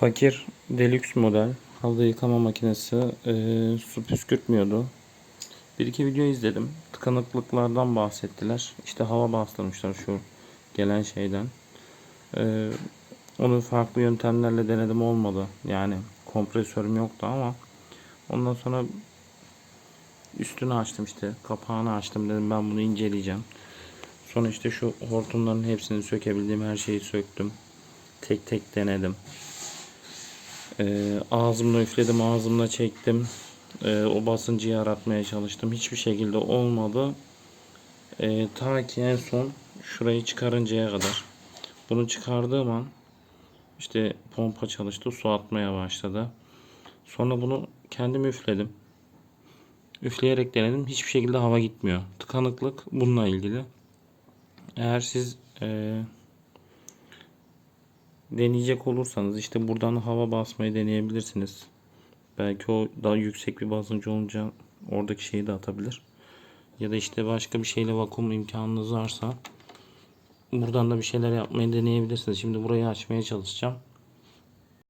Fakir Deluxe model halı yıkama makinesi e, su püskürtmüyordu. Bir iki video izledim. Tıkanıklıklardan bahsettiler. İşte hava bastırmışlar şu gelen şeyden. E, onu farklı yöntemlerle denedim olmadı. Yani kompresörüm yoktu ama ondan sonra üstünü açtım işte kapağını açtım dedim ben bunu inceleyeceğim. Sonra işte şu hortumların hepsini sökebildiğim her şeyi söktüm. Tek tek denedim. Ee, ağzımla üfledim, ağzımla çektim. Ee, o basıncı yaratmaya çalıştım. Hiçbir şekilde olmadı. Ee, ta ki en son şurayı çıkarıncaya kadar. Bunu çıkardığım an işte pompa çalıştı, su atmaya başladı. Sonra bunu kendim üfledim. Üfleyerek denedim. Hiçbir şekilde hava gitmiyor. Tıkanıklık bununla ilgili. Eğer siz eee deneyecek olursanız işte buradan hava basmayı deneyebilirsiniz. Belki o daha yüksek bir basınç olunca oradaki şeyi de atabilir. Ya da işte başka bir şeyle vakum imkanınız varsa buradan da bir şeyler yapmayı deneyebilirsiniz. Şimdi burayı açmaya çalışacağım.